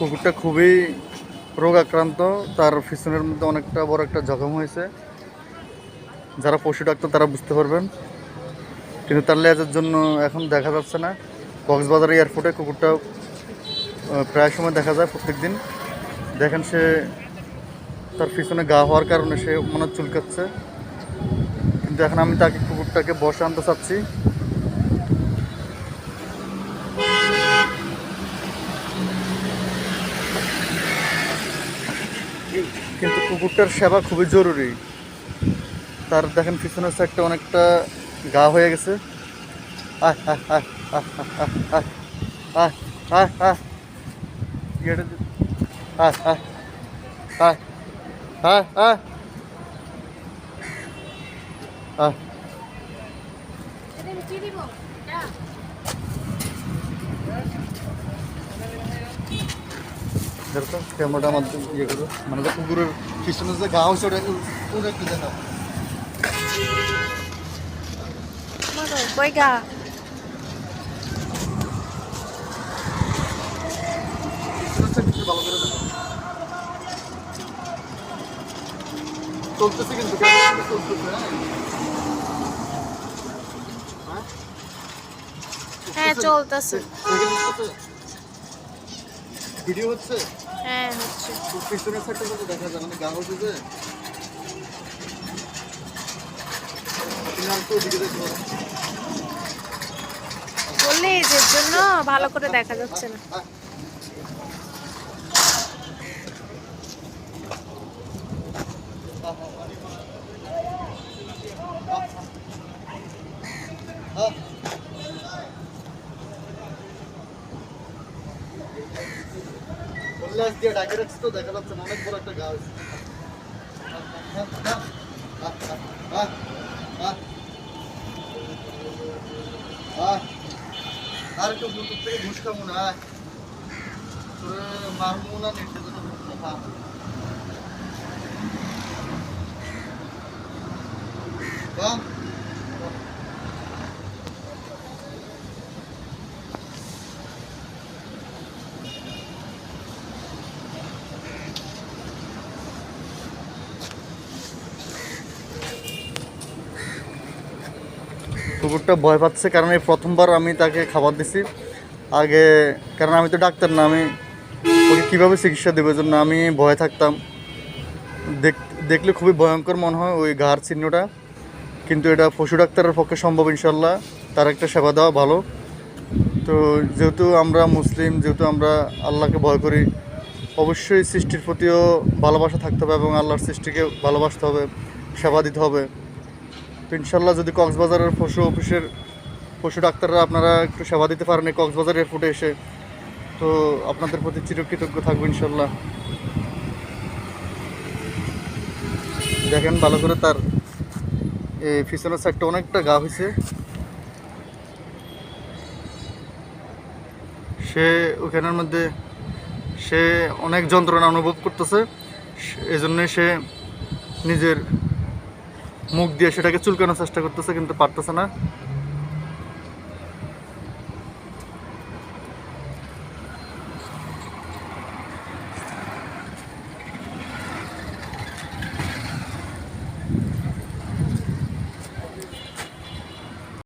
কুকুরটা খুবই রোগ আক্রান্ত তার পিছনের মধ্যে অনেকটা বড় একটা জখম হয়েছে। যারা পশু ডাক্তার, তারা বুঝতে পারবেন। কিন্তু তার লেজের জন্য এখন দেখা যাচ্ছে না। কক্সবাজার এয়ারপোর্টে কুকুরটা প্রায় সময় দেখা যায় প্রত্যেক দিন দেখেন সে তার পিছনে গা হওয়ার কারণে সে মনে চুলকাচ্ছে। কিন্তু এখন আমি তাকে কুকুরটাকে বসে আনতে চাচ্ছি। কিন্তু কুকুরটার সেবা খুবই জরুরি তার দেখেন পিছনের সাইডটা অনেকটা গা হয়ে গেছে আহ करतो त्यामुळे आम्हाला हे करतो म्हणजे कुगुर किशनचं गाव सोडा पुढे किती ना बैगा চলতেছে কিন্তু চলতেছে হ্যাঁ চলতেছে ভিডিও হচ্ছে হ্যাঁ হচ্ছে। পিছনের সাইডটা যদি দেখা যায় মানে গা হচ্ছে যে। বললে যে জন্য ভালো করে দেখা যাচ্ছে না। গ্লাস দিয়ে ঢাকে রাখছি তো, দেখা যাচ্ছে অনেক বড় একটা গাছ। আর কেউ ব্লুটুথ থেকে ঘুষ খাব না। তোরে মারবো না, নেটে কুকুরটা ভয় পাচ্ছে কারণ এই প্রথমবার আমি তাকে খাবার দিছি। আগে, কারণ আমি তো ডাক্তার না, আমি ওকে কীভাবে চিকিৎসা দেবো জন্য আমি ভয়ে থাকতাম। দেখ- দেখলে খুবই ভয়ঙ্কর মনে হয় ওই ঘাড় চিহ্নটা। কিন্তু এটা পশু ডাক্তারের পক্ষে সম্ভব ইনশাল্লাহ তার একটা সেবা দেওয়া ভালো। তো যেহেতু আমরা মুসলিম, যেহেতু আমরা আল্লাহকে ভয় করি, অবশ্যই সৃষ্টির প্রতিও ভালোবাসা থাকতে হবে এবং আল্লাহর সৃষ্টিকে ভালোবাসতে হবে, সেবা দিতে হবে। তো ইনশাল্লাহ যদি কক্সবাজারের পশু অফিসের পশু ডাক্তাররা আপনারা একটু সেবা দিতে পারেন এই কক্সবাজার এয়ারপোর্টে এসে, তো আপনাদের প্রতি চিরকৃতজ্ঞ থাকব ইনশাল্লাহ। দেখেন ভালো করে তার, এই পিছনের সাইডটা অনেকটা গা হয়েছে সে ওখানের মধ্যে, সে অনেক যন্ত্রণা অনুভব করতেছে। এই জন্যে সে নিজের মুখ দিয়ে সেটাকে চুলকানোর চেষ্টা করতেছে কিন্তু পারতেছে না।